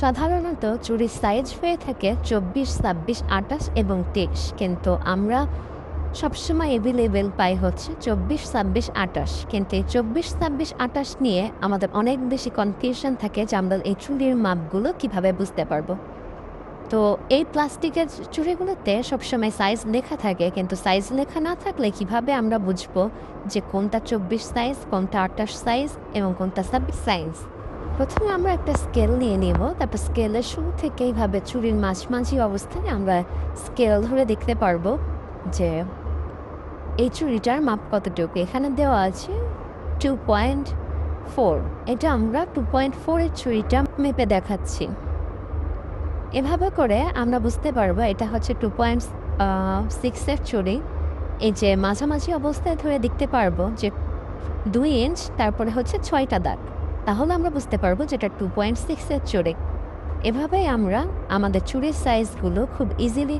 সাধারণত চুরির সাইজ হয়ে থাকে চব্বিশ, ছাব্বিশ আটাশ এবং তেইশ কিন্তু আমরা সবসময় অ্যাভেলেবেল পাই হচ্ছে চব্বিশ, ছাব্বিশ আটাশ কিন্তু এই চব্বিশ, ছাব্বিশ আটাশ নিয়ে আমাদের অনেক বেশি কনফিউশন থাকে যে আমরা এই চুরির মাপগুলো কীভাবে বুঝতে পারব। তো এই প্লাস্টিকের চুড়িগুলোতে সবসময় সাইজ লেখা থাকে, কিন্তু সাইজ লেখা না থাকলে কীভাবে আমরা বুঝব যে কোনটা চব্বিশ সাইজ কোনটা আটাশ সাইজ এবং কোনটা ছাব্বিশ সাইজ প্রথমে আমরা একটা স্কেল নিয়ে নেব। তারপর স্কেলের শুরু থেকে এইভাবে চুরির মাঝামাঝি অবস্থানে আমরা স্কেল ধরে দেখতে পারব যে এই চুরিটার মাপ কতটুকু। এখানে দেওয়া আছে টু পয়েন্ট ফোর এটা আমরা টু পয়েন্ট ফোরের চুরিটা মেপে দেখাচ্ছি। এভাবে করে আমরা বুঝতে পারব এটা হচ্ছে টু পয়েন্ট সিক্সের চুরি। এই যে মাঝামাঝি অবস্থায় ধরে দেখতে পারব যে দুই ইঞ্চ তারপরে হচ্ছে ছয়টা দাগ। তাহলে আমরা বুঝতে পারব যেটা টু পয়েন্ট সিক্সের চোরে। এভাবে আমরা আমাদের চুরির সাইজগুলো খুব ইজিলি